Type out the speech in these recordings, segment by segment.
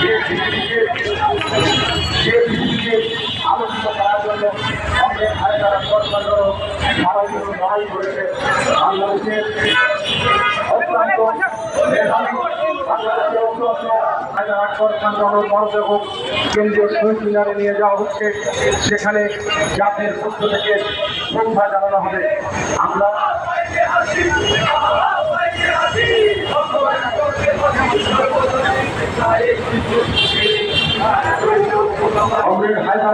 যে করার জন্য করেছে হাজার কেন্দ্রীয় নিয়ে যাওয়া হচ্ছে সেখানে জাতির পক্ষ থেকে শ্রদ্ধা জানানো হবে। আমরা কংগ্রেস হায়দার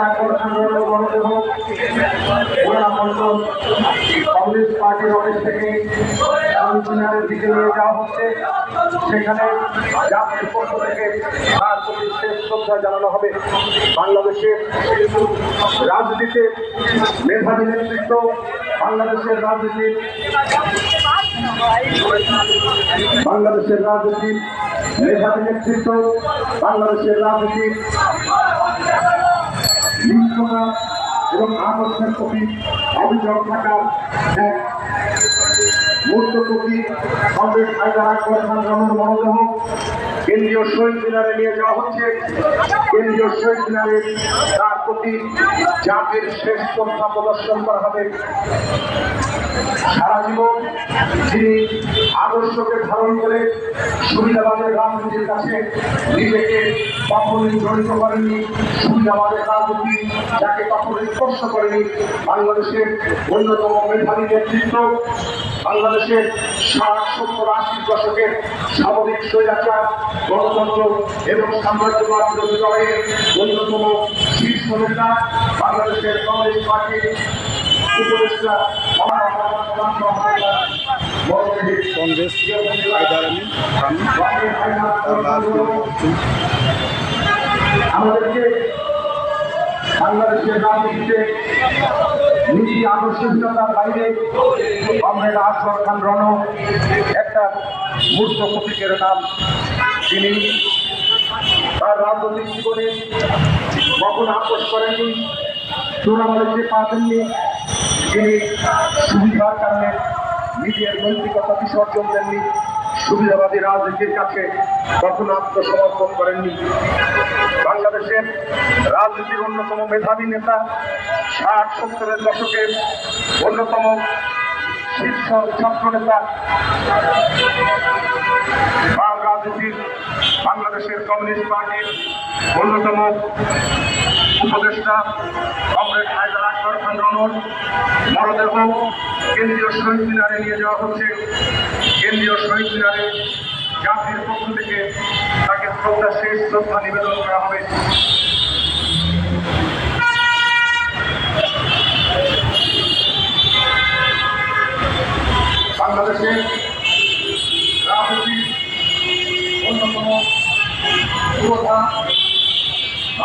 আকবর খান রহমান মরদেহ গোলাম মন্ডল কংগ্রেস পার্টির অফিস থেকে দিকে নিয়ে যাওয়া হচ্ছে। সেখানে জাতির পক্ষ থেকে তার প্রতি জানানো হবে। বাংলাদেশের রাজনীতিতে মেধাবী নেতৃত্ব, বাংলাদেশের রাজনীতির বাংলাদেশের রাজনীতির মেধাবী নেতৃত্ব, বাংলাদেশের রাজনীতির নিষ্ঠতা এবং আদর্শের প্রতি অভিযোগ থাকার এক মূর্ত প্রতি কংগ্রেস হায়দার আকবর খান রমন মরদেহ কেন্দ্রীয় শহীদ মিনারে নিয়ে যাওয়া হচ্ছে। কেন্দ্রীয় শহীদ মিনারে তার প্রতি জাতির শেষ শ্রদ্ধা প্রদর্শন করা হবে। সারা জীবন যিনি আদর্শকে ধারণ করে সুবিধাবাদের রাজনীতির কাছে নিজেকে কখনই জড়িত করেনি সুবিধাবাদের রাজনীতি যাকে কখনই স্পর্শ করেনি, বাংলাদেশের অন্যতম মেধাবী নেতৃত্ব, বাংলাদেশের ষাট, সত্তর, আশি দশকের সামরিক স্বৈরাচার গণতন্ত্র এবং সাম্রাজ্যবাদ বিরোধী অন্যতম শীর্ষ নেতা বাংলাদেশের কংগ্রেস পার্টির উপদেষ্টা আমাদেরকে বাংলাদেশের রাজনীতিতে নীতি আদর্শহীনতার বাইরে কমরেড আকবর খান রণ একটা মূর্ত প্রতীকের নাম তিনি তার রাজনৈতিক জীবনে কখনো আপোষ করেননি চোরামালিকে পা দেননি, তিনি সুবিধার কারণে নিজের নৈতিকতা বিসর্জন দেননি, সুবিধাবাদী রাজনীতির কাছে কখনো আত্মসমর্পণ করেননি। বাংলাদেশের রাজনীতির অন্যতম মেধাবী নেতা, ষাট সত্তরের দশকের অন্যতম শীর্ষ ছাত্র নেতা বাম রাজনীতির বাংলাদেশের কমিউনিস্ট পার্টির অন্যতম উপদেষ্টা কংগ্রেস হায়দার আকবর খান রনন মরদেহ কেন্দ্রীয় শহীদ মিনারে নিয়ে যাওয়া হচ্ছে। কেন্দ্রীয় শহীদ মিনারে জাতির পক্ষ থেকে তাকে শ্রদ্ধা শেষ শ্রদ্ধা নিবেদন করা হবে।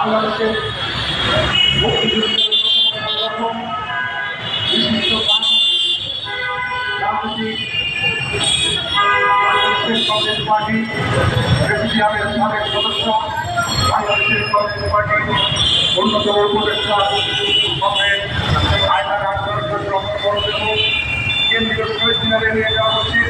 বাংলাদেশের মুক্তিযুদ্ধের প্রথম বিশিষ্ট কংগ্রেস পার্টি প্রেসিডিয়ামের সাবেক সদস্য বাংলাদেশের কংগ্রেস পার্টির অন্যতম উপদেষ্টা কংগ্রেস আয়নাগার কেন্দ্রীয় শহীদ নিয়ে যাওয়া হচ্ছে।